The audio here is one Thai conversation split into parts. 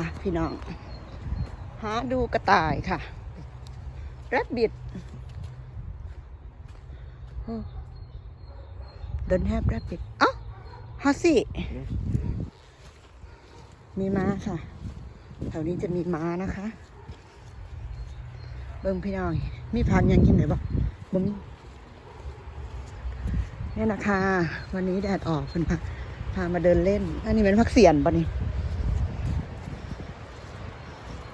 ะพี่น้อง หาดูกระต่ายค่ะแรดบิดเดินแฮบแรดบิดเอ้าฮอสซี่ มีม้าค่ะ แถวนี้จะมีม้านะคะ เบิ่งพี่น้อง มีพักยังกินไหนบ่บ่มีนี่นะคะ วันนี้แดดออกเพิ่นพาพามาเดินเล่น อันนี้เป็นพักเสียนปะนี่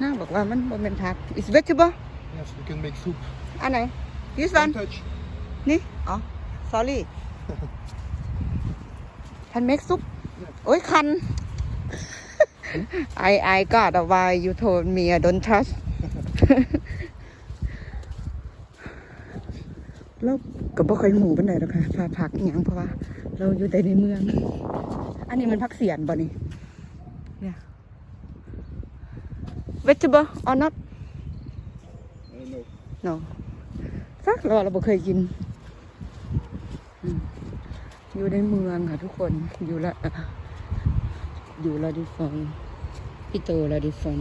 น่าบอกว่ามันบ่เป็นพัก is vegetable Yes, you can make soup. อันไหน this one Don't touch. นี่ อ๋อ sorry ทันเมกซุปโอ้ยคัน I I got a why you told me I don't trust เราก็บ่ค่อยหูปานใดหรอกค่ะพาพักอหยังเพราะว่า เราอยู่แต่ในเมือง อันนี้มันพักเสียนบ่นี่เนี่ย vegetable or not I don't know. no สักเราเราบ่เคยกินอืมอยู่ในเมืองค่ะทุกคนอยู่ละอะอยู่ละดิฟองพี่โตละดิฟอง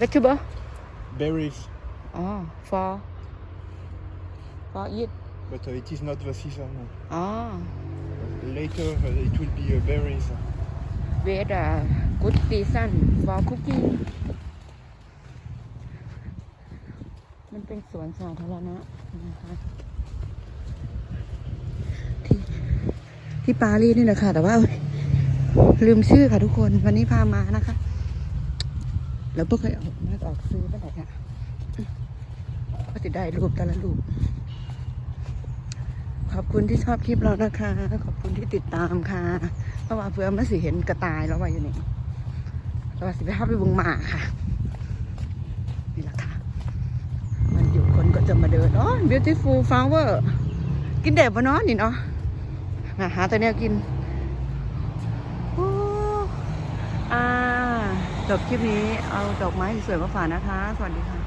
vegetable Berries, อ๋อ for for eat but uh, it is not the season. อ๋อ Later uh, it will be uh, berries. With a good season for cooking มันเป็นสวนสาธารณะนะคะที่ที่ปารีสนี่แหละค่ะ แต่ว่า ลืมชื่อค่ะทุกคน วันนี้พามานะคะ แล้วพวกเคยออกมาออกซื้อตั้งแต่ค่ะก็ติดได้รูปแต่ละรูปขอบคุณที่ชอบคลิปเรานะคะ ขอบคุณที่ติดตามค่ะ ว่าเพื่อมาสิเห็นกระต่ายแล้วว่าอยู่นี่แล้วว่าสิไปพาไปบุงหมาค่ะนี่แหละค่ะ มันอยู่คนก็จะมาเดินอ๋อ beautiful flower กินเด็ดปะเนาะนี่เนาะมาหาแต่เนี้ยกินโอ้อ่าจบคลิปนี้เอาดอกไม้สวยๆมาฝากนะคะ สวัสดีค่ะ